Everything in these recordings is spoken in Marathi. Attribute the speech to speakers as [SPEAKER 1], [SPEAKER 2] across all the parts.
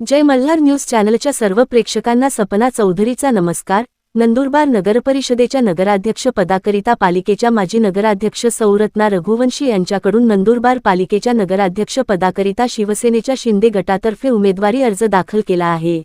[SPEAKER 1] जय मल्हार न्यूज चॅनलच्या सर्व प्रेक्षकांना सपना चौधरीचा नमस्कार. नंदुरबार नगरपरिषदेच्या नगराध्यक्ष पदाकरिता पालिकेच्या माजी नगराध्यक्ष सौरत्ना रघुवंशी यांच्याकडून नंदुरबार पालिकेच्या नगराध्यक्ष पदाकरिता शिवसेनेच्या शिंदे गटातर्फे उमेदवारी अर्ज दाखल केला आहे.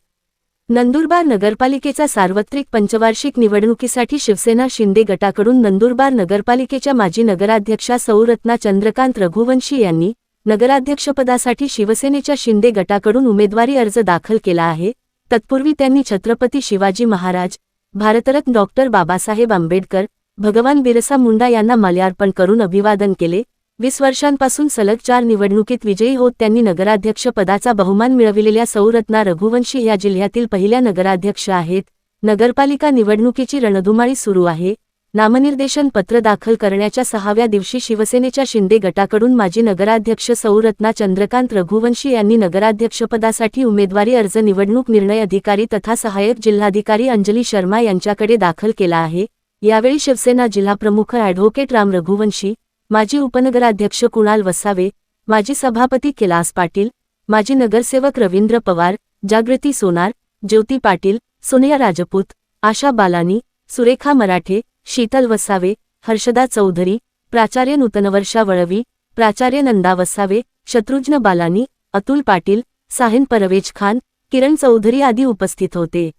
[SPEAKER 1] नंदुरबार नगरपालिकेचा सार्वत्रिक पंचवार्षिक निवडणुकीसाठी शिवसेना शिंदे गटाकडून नंदुरबार नगरपालिकेच्या माजी नगराध्यक्षा सौरत्ना चंद्रकांत रघुवंशी यांनी नगराध्यक्षपदासाठी शिवसेनेच्या शिंदे गटाकडून उमेदवारी अर्ज दाखल केला आहे. तत्पूर्वी त्यांनी छत्रपती शिवाजी महाराज भारतरत्न डॉक्टर बाबासाहेब आंबेडकर भगवान बिरसा मुंडा यांना माल्यार्पण करून अभिवादन केले. वीस वर्षांपासून सलग चार निवडणुकीत विजयी होत त्यांनी नगराध्यक्ष पदाचा बहुमान मिळविलेल्या सौरत्ना रघुवंशी या जिल्ह्यातील पहिल्या नगराध्यक्ष आहेत. नगरपालिका निवडणुकीची रणधुमाळी सुरू आहे. नामनिर्देशन पत्र दाखल करण्याच्या सहाव्या दिवशी शिवसेनेच्या शिंदे गटाकडून माजी नगराध्यक्ष सौरत्ना चंद्रकांत रघुवंशी यांनी नगराध्यक्षपदासाठी उमेदवारी अर्ज निवडणूक निर्णय अधिकारी तथा सहाय्यक जिल्हाधिकारी अंजली शर्मा यांच्याकडे दाखल केला आहे. यावेळी शिवसेना जिल्हाप्रमुख ॲडव्होकेट राम रघुवंशी माजी उपनगराध्यक्ष कुणाल वसावे माजी सभापती कैलास पाटील माजी नगरसेवक रवींद्र पवार जागृती सोनार ज्योती पाटील सोनिया राजपूत आशा बालानी सुरेखा मराठे शीतल वसावे हर्षदा चौधरी प्राचार्य नूतनवर्षा वळवी प्राचार्य नंदा वसावे शत्रुघ्न बालानी अतुल पाटील साहिन परवेज खान किरण चौधरी आदी उपस्थित होते.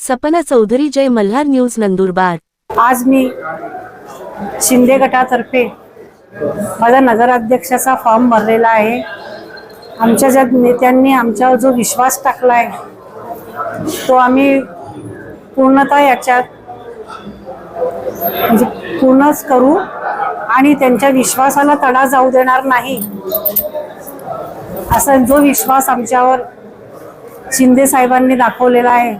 [SPEAKER 1] सपना चौधरी जय मल्हार न्यूज नंदुरबार.
[SPEAKER 2] आज मी शिंदे गटातर्फे माझा नगराध्यक्षाचा फॉर्म भरलेला आहे. आमच्या ज्या नेत्यांनी आमच्यावर जो विश्वास टाकला आहे तो आम्ही पूर्णतः याच्यात म्हणजे पूर्णच करू आणि त्यांच्या विश्वासाला तडा जाऊ देणार नाही. असा जो विश्वास आमच्यावर शिंदे साहेबांनी दाखवलेला आहे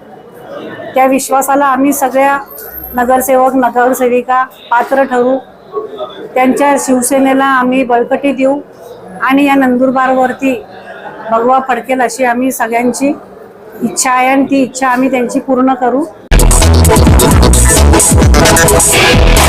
[SPEAKER 2] त्या विश्वासाला आम्ही सगळ्या नगरसेवक नगरसेविका पात्र ठरू. त्यांच्या शिवसेनेला आम्ही बळकटी देऊ आणि या नंदुरबारवरती भगवा फडकेल अशी आम्ही सगळ्यांची इच्छा आहे आणि ती इच्छा आम्ही त्यांची पूर्ण करू. Sí.